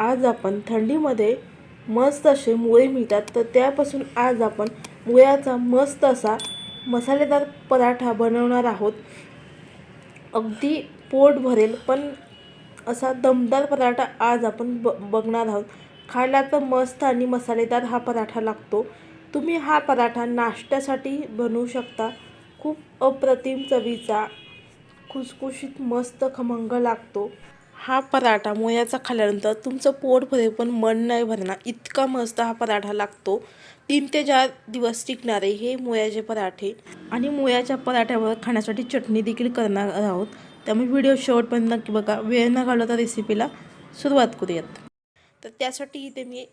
आज आपण थंडीमध्ये मस्त असे मुळे मिळतात तर त्यापासून आज आपण मुळ्याचा मस्त असा मसालेदार पराठा बनवणार आहोत. अगदी पोट भरेल पण असा दमदार पराठा आज आपण ब बघणार आहोत. खायला तर मस्त आणि मसालेदार हा पराठा लागतो. तुम्ही हा पराठा नाश्त्यासाठी बनवू शकता. खूप अप्रतिम चवीचा खुसखुशीत मस्त खमंग लागतो. हा पराठा मोयाचा खाल्ल्यानंतर तुमचं पोट भरेल पण मन नाही भरणार. इतका मस्त हा पराठा लागतो. तीन ते चार दिवस टिकणारे हे मोयाचे पराठे. आणि मोयाच्या पराठ्यावर खाण्यासाठी चटणी देखील करणार आहोत. त्यामुळे व्हिडिओ शेवटपर्यंत नक्की बघा. वेळ न घालवता रेसिपीला सुरुवात करूयात. तर त्यासाठी इथे मी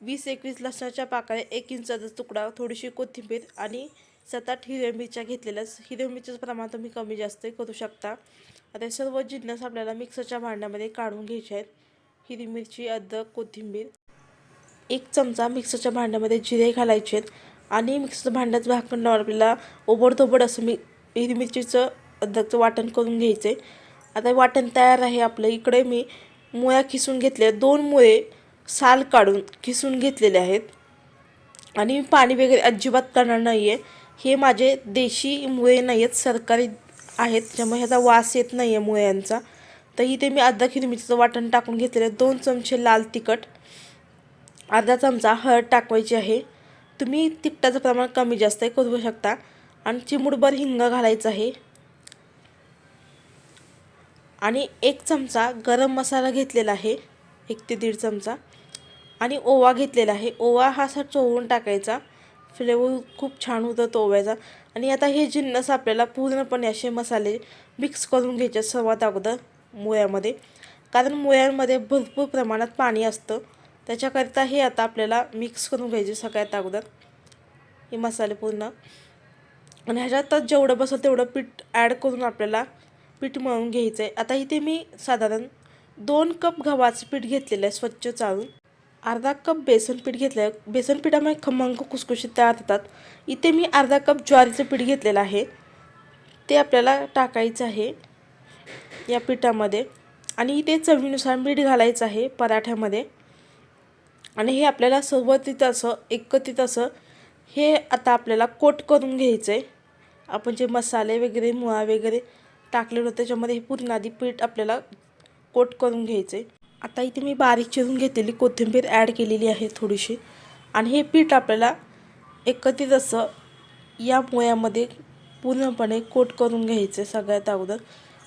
वीस एकवीस लसणाच्या पाकळ्या एक इंचाचा तुकडा थोडीशी कोथिंबीर आणि सात आठ हिरव्या मिरच्या घेतलेल्या हिरव्या मिरच्याचं प्रमाण तुम्ही कमी जास्त करू शकता. आता हे सर्व जिन्नस आपल्याला मिक्सरच्या भांड्यामध्ये काढून घ्यायचे आहेत. हिरवी मिरची अद्रक कोथिंबीर. एक चमचा मिक्सरच्या भांड्यामध्ये जिरे घालायचे आहेत. आणि मिक्सरच्या भांड्याचं भाकणावर आपल्याला ओबडधोबड असं मी हिरवी मिरचीचं अद्रकचं वाटण करून घ्यायचं. आहे आता वाटण तयार आहे आपलं. इकडे मी मुळ्या खिसून घेतल्या दोन मुळे साल काढून खिसून घेतलेले आहेत. आणि पाणी वगैरे अजिबात करणार नाही आहे हे माझे देशी मुळे नाही आहेत सरकारी आहेत त्यामुळे ह्याचा वास येत नाही आहे मुळ्यांचा. तर इथे मी अर्धा हिरवी मिरचीचं वाटण टाकून घेतलेलं आहे. दोन चमचे लाल तिखट अर्धा चमचा हळद टाकवायची आहे. तुम्ही तिखटाचं प्रमाण कमी जास्त करू शकता. आणि चिमुडभर हिंग घालायचं आहे. आणि एक चमचा गरम मसाला घेतलेला आहे. एक ते दीड चमचा. आणि ओवा घेतलेला आहे. ओवा हा असा चोळून टाकायचा. फ्लेवर खूप छान होतं तो ओव्याचा आणि आता हे जिन्नस आपल्याला पूर्णपणे असे मसाले मिक्स करून घ्यायचे सर्वात अगोदर मुळ्यामध्ये. कारण मुळ्यांमध्ये भरपूर प्रमाणात पाणी असतं. त्याच्याकरिता हे आता आपल्याला मिक्स करून घ्यायचे सगळ्यात अगोदर. हे मसाले पूर्ण. आणि ह्याच्यात जेवढं बसेल तेवढं पीठ ॲड करून आपल्याला पीठ मळून घ्यायचं आहे आता इथे मी साधारण दोन कप गव्हाचं पीठ घेतलेलं आहे स्वच्छ चाळून. अर्धा कप बेसन पीठ घेतलं आहे बेसन पिठामुळे खमंग कुसकुशीत तयार होतात. इथे मी अर्धा कप ज्वारीचं पीठ घेतलेलं आहे. ते आपल्याला टाकायचं आहे या पिठामध्ये. आणि इथे चवीनुसार मीठ घालायचं आहे पराठ्यामध्ये. आणि हे आपल्याला सोबतीत असं एकत्रित असं हे आता आपल्याला कोट करून घ्यायचं आहे आपण जे मसाले वगैरे मुळा वगैरे टाकलेलं होतं त्याच्यामध्ये हे पूर्ण आधी पीठ आपल्याला कोट करून घ्यायचं आहे आता इथे मी बारीक चिरून घेतलेली कोथिंबीर ॲड केलेली आहे थोडीशी. आणि हे पीठ आपल्याला एकत्रित असं या पोळ्यामध्ये पूर्णपणे कोट करून घ्यायचं आहे सगळ्यात अगोदर.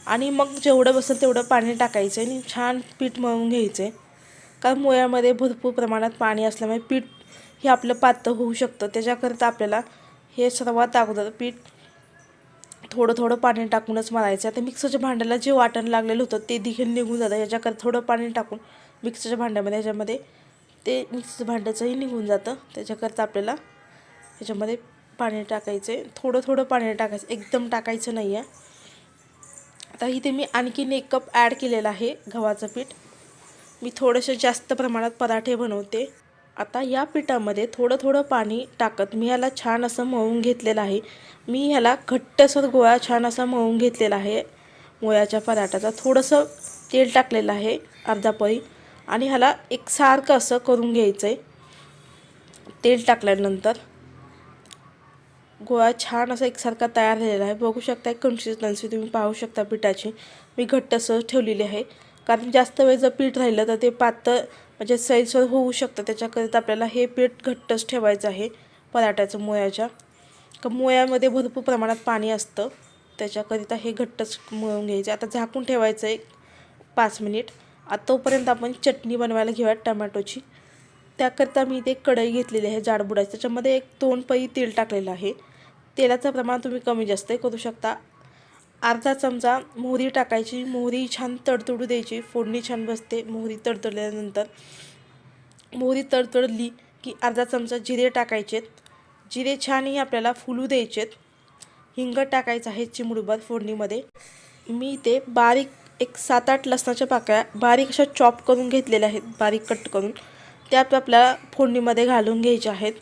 आणि मग जेवढं बसेल तेवढं पाणी टाकायचं आहे आणि छान पीठ मळून घ्यायचं आहे. कारण मोयामध्ये भरपूर प्रमाणात पाणी असल्यामुळे पीठ हे आपलं पातळ होऊ शकतं. त्याच्याकरिता आपल्याला हे सर्वात अगोदर पीठ थोडं थोडं पाणी टाकूनच मारायचं आता मिक्सरच्या भांड्याला जे वाटण लागलेलं होतं ते देखील निघून जातं. याच्याकरता थोडं पाणी टाकून मिक्सरच्या भांड्यामध्ये याच्यामध्ये ते मिक्सरच्या भांड्याचंही निघून जातं. त्याच्याकरता आपल्याला याच्यामध्ये पाणी टाकायचं. आहे थोडं थोडं पाणी टाकायचं. एकदम टाकायचं नाही आहे आता इथे मी आणखीन एक कप ॲड केलेलं आहे गव्हाचं पीठ. मी थोडंसं जास्त प्रमाणात पराठे बनवते. आता या पिठामध्ये थोडं थोडं पाणी टाकत मी ह्याला छान असं मळून घेतलेलं आहे. मी ह्याला घट्टसर गोळा छान असा मळून घेतलेला आहे. मुळ्याच्या पराठ्याचा थोडंसं तेल टाकलेलं आहे अर्धा पळी. आणि ह्याला एकसारखं असं करून घ्यायचं आहे तेल टाकल्यानंतर गोळा छान असा एकसारखा तयार झालेला आहे. बघू शकता कन्सिस्टन्सी तुम्ही पाहू शकता पिठाची. मी घट्ट असं ठेवलेली आहे. कारण जास्त वेळ जर पीठ राहिलं तर ते पातळ म्हणजे सैलसर होऊ शकतं. त्याच्याकरिता आपल्याला हे पीठ घट्टच ठेवायचं आहे पराठ्याचं मुळ्याच्या. का मुळ्यामध्ये भरपूर प्रमाणात पाणी असतं. त्याच्याकरिता हे घट्टच मळून घ्यायचं. आता झाकून ठेवायचं एक पाच मिनिट. आतापर्यंत आपण चटणी बनवायला घेऊयात टमॅटोची. त्याकरिता मी इथे कढई घेतलेली आहे जाडबुडाची. त्याच्यामध्ये एक दोन पई तेल टाकलेलं आहे. तेलाचं प्रमाण तुम्ही कमी जास्त करू शकता. अर्धा चमचा मोहरी टाकायची मोहरी छान तडतडू द्यायची फोडणी छान बसते मोहरी तडतडल्यानंतर. मोहरी तडतडली की अर्धा चमचा जिरे टाकायचेत. जिरे छानही आपल्याला फुलू द्यायचेत. हिंग टाकायचं आहे चिमडूबात फोडणीमध्ये. मी ते बारीक एक सात आठ लसणाच्या पाकळ्या बारीक अशा चॉप करून घेतलेल्या आहेत बारीक कट करून. त्यात आपल्याला फोडणीमध्ये घालून घ्यायच्या आहेत.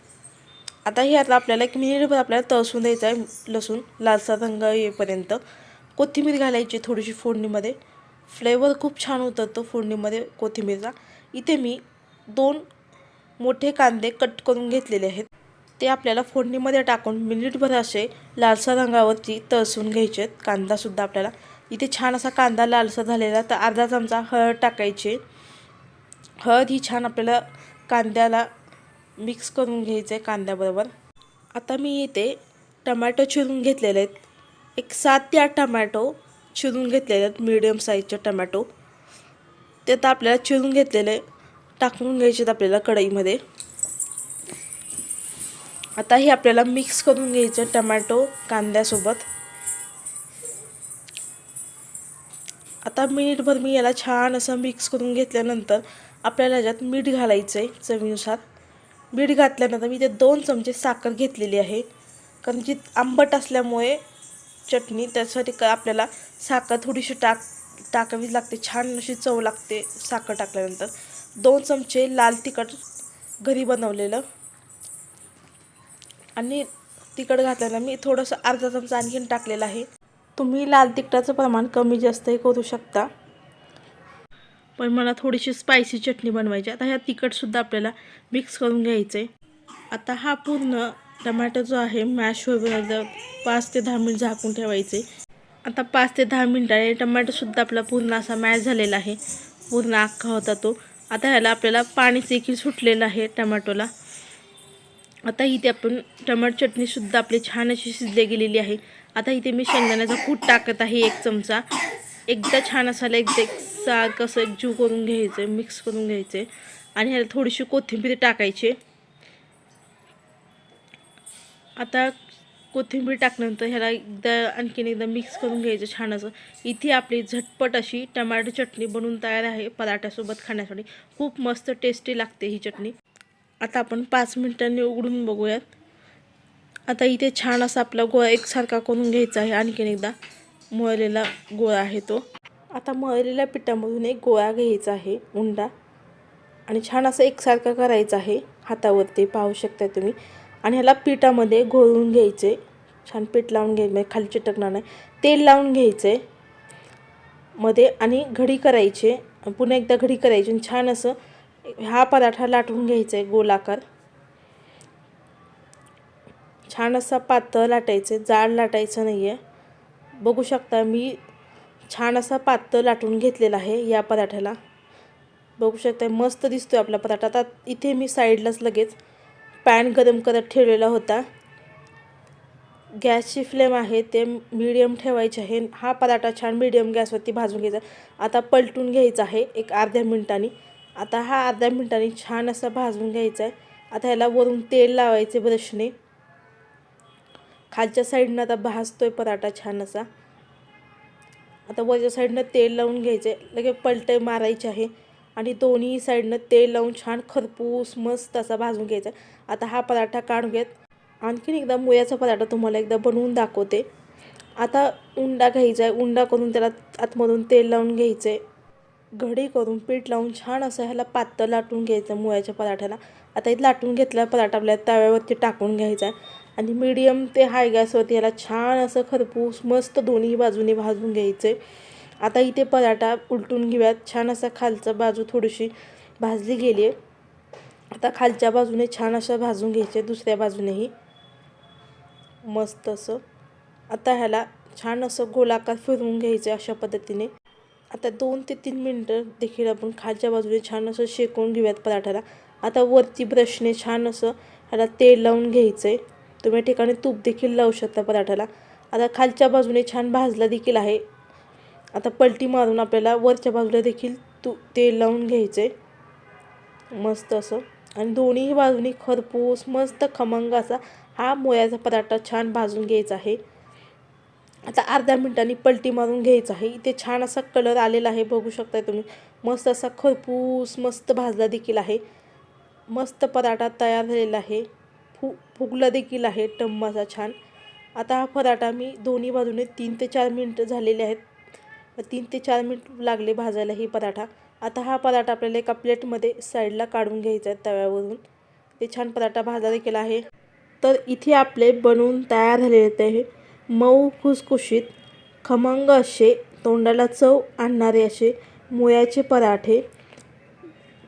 आता हे आता आपल्याला एक मिनिटभर आपल्याला तळसून द्यायचं आहे लसूण लालसा रंग येईपर्यंत. कोथिंबीर घालायची थोडीशी फोडणीमध्ये. फ्लेवर खूप छान उतरतो फोडणीमध्ये कोथिंबीरचा. इथे मी दोन मोठे कांदे कट करून घेतलेले आहेत. ते आपल्याला फोडणीमध्ये टाकून मिनिटभर असे लालसर रंगावरती तळसून घ्यायचे आहेत. कांदासुद्धा आपल्याला. इथे छान असा कांदा लालसर झालेला तर अर्धा चमचा हळद टाकायची. हळद ही छान आपल्याला कांद्याला मिक्स करून घ्यायचं आहे कांद्याबरोबर. आता मी इथे टमॅटो चिरून घेतलेले आहेत. एक सात ते आठ टमॅटो चिरून घेतलेले आहेत मिडियम साईजचे टमॅटो. ते आता आपल्याला चिरून घेतलेले टाकून घ्यायचे आहेत आपल्याला कढईमध्ये. आता हे आपल्याला मिक्स करून घ्यायचं टमॅटो कांद्यासोबत. आता मिनिटभर मी याला छान असं मिक्स करून घेतल्यानंतर आपल्याला याच्यात मीठ घालायचं आहे चवीनुसार. मीठ घातल्यानंतर मी ते दोन चमचे साखर घेतलेली आहे. कारण जी आंबट असल्यामुळे चटणी त्यासाठी का आपल्याला साखर थोडीशी टाक टाकावीच लागते. छान अशी चव लागते साखर टाकल्यानंतर. दोन चमचे लाल तिखट घरी बनवलेलं. आणि तिखट घातल्यानं मी थोडंसं अर्धा चमचा आणखीन टाकलेलं आहे. तुम्ही लाल तिखटाचं प्रमाण कमी जास्तही करू शकता. पण मला थोडीशी स्पायसी चटणी बनवायची आता ह्या तिखटसुद्धा आपल्याला मिक्स करून घ्यायचं आहे आता हा पूर्ण टमॅटो जो आहे मॅश होईपर्यंत पाच ते दहा मिनिट झाकून ठेवायचे. आता पाच ते दहा मिनिटाने टमॅटोसुद्धा आपला पूर्ण असा मॅश झालेला आहे. पूर्ण अख्खा होता तो. आता ह्याला आपल्याला पाणी देखील सुटलेलं आहे टमॅटोला. आता इथे आपण टमाटर चटणीसुद्धा आपली छान अशी शिजली गेलेली आहे. आता इथे मी शेंगदाण्याचा कूट टाकत आहे एक चमचा. एकदा छान असायला एकदा एक साग असं एकजीव करून घ्यायचं आहे मिक्स करून घ्यायचं. आणि ह्याला थोडीशी कोथिंबीर टाकायची. आता कोथिंबीर टाकल्यानंतर ह्याला एकदा आणखीन एकदा मिक्स करून घ्यायचं छान असं इथे आपली झटपट अशी टमॅटो चटणी बनवून तयार आहे पराठ्यासोबत खाण्यासाठी. खूप मस्त टेस्टी लागते ही चटणी. आता आपण पाच मिनिटांनी उघडून बघूयात. आता इथे छान असा आपला गोळा एकसारखा करून घ्यायचा आहे. आणखीन एकदा मळलेला गोळा आहे तो. आता मळलेल्या पिठामधून एक गोळा घ्यायचा आहे उंडा. आणि छान असं एकसारखा करायचा आहे हातावरती. पाहू शकता तुम्ही. आणि ह्याला पिठामध्ये घोळून घ्यायचे. छान पीठ लावून घ्यायचं म्हणजे खाली चिटकणार नाही. तेल लावून घ्यायचे. मध्ये आणि घडी करायचे. पुन्हा एकदा घडी करायची आणि छान असं हा पराठा लाटून घ्यायचा आहे गोलाकार छान असा पातळ लाटायचं जाड लाटायचं नाही आहे बघू शकता मी छान असा पातळ लाटून घेतलेला आहे या पराठ्याला. बघू शकता मस्त दिसतोय आपला पराठा. आता इथे मी साईडलाच लगेच पॅन गरम करत ठेवलेला होता. गॅसची फ्लेम आहे ते मीडियम ठेवायचे आहे. हा पराठा छान मीडियम गॅसवरती भाजून घ्यायचा. आता पलटून घ्यायचा आहे एक अर्ध्या मिनिटांनी. आता हा अर्ध्या मिनिटांनी छान असा भाजून घ्यायचा आहे. आता ह्याला वरून तेल लावायचे ब्रशने. खालच्या साईडनं आता भाजतोय पराठा छान असा. आता वरच्या साईडनं तेल लावून घ्यायचं. आहे लगेच पलटे मारायचे आहे. आणि दोन्ही साईडनं तेल लावून छान खरपूस मस्त असा भाजून घ्यायचा. आता हा पराठा काढून घेत. आणखीन एकदा मुयाचा पराठा तुम्हाला एकदा बनवून दाखवते. आता उंडा घ्यायचा आहे उंडा करून त्याला आतमधून तेल लावून घ्यायचं आहे घडी करून पीठ लावून छान असं ह्याला पातळ लाटून घ्यायचं मुळ्याच्या पराठ्याला. आता इथं लाटून घेतला पराठा आपल्या तव्यावरती टाकून घ्यायचा आहे आणि मीडियम ते हाय गॅसवरती ह्याला छान असं खरपूस मस्त दोन्ही बाजूने भाजून घ्यायचं आहे आता इथे पराठा उलटून घेऊयात. छान असा खालचा बाजू थोडीशी भाजली गेली आहे आता खालच्या बाजूने छान असं भाजून घ्यायचे दुसऱ्या बाजूनेही. मस्त असं. आता ह्याला छान असं गोलाकार फिरवून घ्यायचं अशा पद्धतीने. आता दोन ते तीन मिनटं देखील आपण खालच्या बाजूने छान असं शेकून घेऊयात पराठ्याला आता वरती ब्रशने छान असं ह्याला तेल लावून घ्यायचं आहे तुम्ही या ठिकाणी तूप देखील लावू शकता पराठ्याला आता खालच्या बाजूने छान भाजला देखील आहे. आता पलटी मारून आपल्याला वरच्या बाजूला देखील तू तेल लावून घ्यायचं आहे मस्त असं. आणि दोन्ही बाजूनी खरपूस मस्त खमंग असा हा मोयाचा पराठा छान भाजून घ्यायचा आहे. आता अर्ध्या मिनिटांनी पलटी मारून घ्यायचं आहे. इथे छान असा कलर आलेला आहे बघू शकताय तुम्ही. मस्त असा खरपूस मस्त भाजला देखील आहे. मस्त पराठा तयार झालेला आहे. फु फुगला देखील आहे टम्माचा छान. आता हा पराठा मी दोन्ही बाजूने तीन ते चार मिनटं झालेले आहेत. तीन ते चार मिनिट लागले भाजायला ही पराठा. आता हा पराठा आपल्याला एका प्लेटमध्ये साईडला काढून घ्यायचा आहे तव्यावरून. ते छान पराठा भाजा देखील आहे. तर इथे आपले बनवून तयार झालेले आहे. मऊ खुसखुशीत खमंग असे तोंडाला चव आणणारे असे मुळ्याचे पराठे.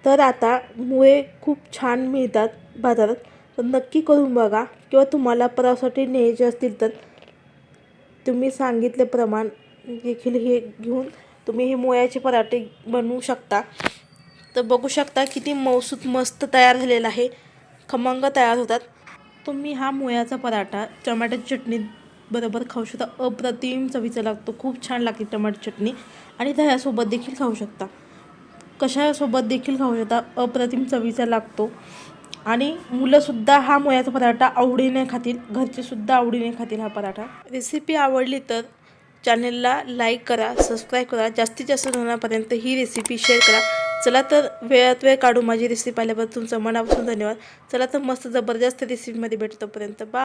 तर आता मुळे खूप छान मिळतात बाजारात. तर नक्की करून बघा. किंवा तुम्हाला परावासाठी न्यायचे असतील तर तुम्ही सांगितल्याप्रमाण देखील हे घेऊन तुम्ही हे मुळ्याचे पराठे बनवू शकता. तर बघू शकता किती मौसूत मस्त तयार झालेला आहे. खमंग तयार होतात. तुम्ही हा मोयाचा पराठा टमाट्याची चटणी बरोबर खाऊ शकता. अप्रतिम चवीचा लागतो. खूप छान लागते टमाटर चटणी. आणि दह्यासोबत देखील खाऊ शकता. कशासोबत देखील खाऊ शकता? अप्रतिम चवीचा लागतो. आणि मुलंसुद्धा हा मुळ्याचा पराठा आवडीने खातील. घरचेसुद्धा आवडीने खातील हा पराठा. रेसिपी आवडली तर चॅनलला लाईक करा सबस्क्राईब करा जास्तीत जास्त जणांपर्यंत ही रेसिपी शेअर करा. चला तर वेळात वेळ काढू माझी रेसिपी पाहिल्याबद्दल तुमचं मनापासून धन्यवाद. चला तर मस्त जबरदस्त रेसिपीमध्ये भेटतोपर्यंत बा